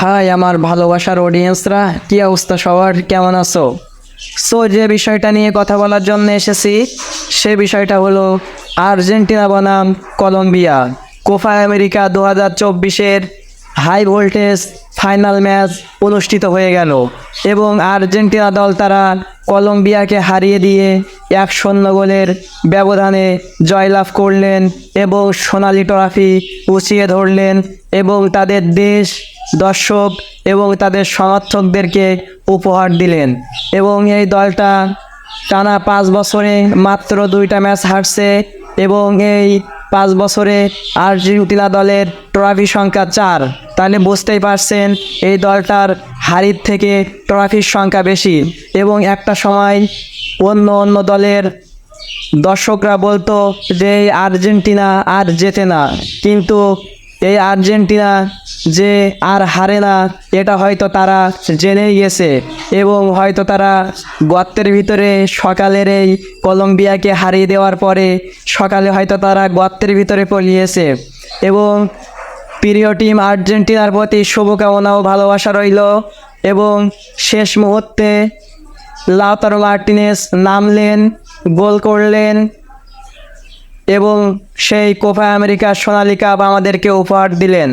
High আমার ভালোবাসার অডিয়েন্সরা কি অবস্থা সবার? কেমন আছো? সো যে বিষয়টা নিয়ে কথা বলার জন্য এসেছি, সে বিষয়টা হলো আর্জেন্টিনা বনাম কলম্বিয়া। কোফা আমেরিকা দু হাজার চব্বিশের হাই ভোল্টেজ ফাইনাল ম্যাচ অনুষ্ঠিত হয়ে গেল এবং আর্জেন্টিনা দল তারা কলম্বিয়াকে হারিয়ে দিয়ে এক শূন্য গোলের ব্যবধানে জয়লাভ করলেন এবং সোনালি ট্রফি উঁচিয়ে ধরলেন এবং তাদের দেশ দর্শক এবং তাদের সমর্থকদেরকে উপহার দিলেন। এবং এই দলটা টানা পাঁচ বছরে মাত্র দুইটা ম্যাচ হারছে এবং এই পাঁচ বছরে আর্জেন্টিনা দলের ট্রফি সংখ্যা চার। তাহলে বুঝতেই পারছেন এই দলটার হারির থেকে ট্রফির সংখ্যা বেশি। এবং একটা সময় অন্য অন্য দলের দর্শকরা বলতো যে আর্জেন্টিনা আর জেতে না। কিন্তু এই আর্জেন্টিনা যে আর হারে না, এটা হয়তো তারা জেনেই গেছে এবং হয়তো তারা গর্তের ভিতরে সকালের এই কলম্বিয়াকে হারিয়ে দেওয়ার পরে সকালে হয়তো তারা গর্তের ভিতরে পলিয়েছে এবং প্রিয় টিম আর্জেন্টিনার প্রতি শুভকামনা ও ভালোবাসা রইল এবং শেষ মুহূর্তে লাউতারো মার্টিনেস নামলেন, গোল করলেন এবং সেই কোপা আমেরিকা সোনালি কাপ আমাদেরকে উপহার দিলেন।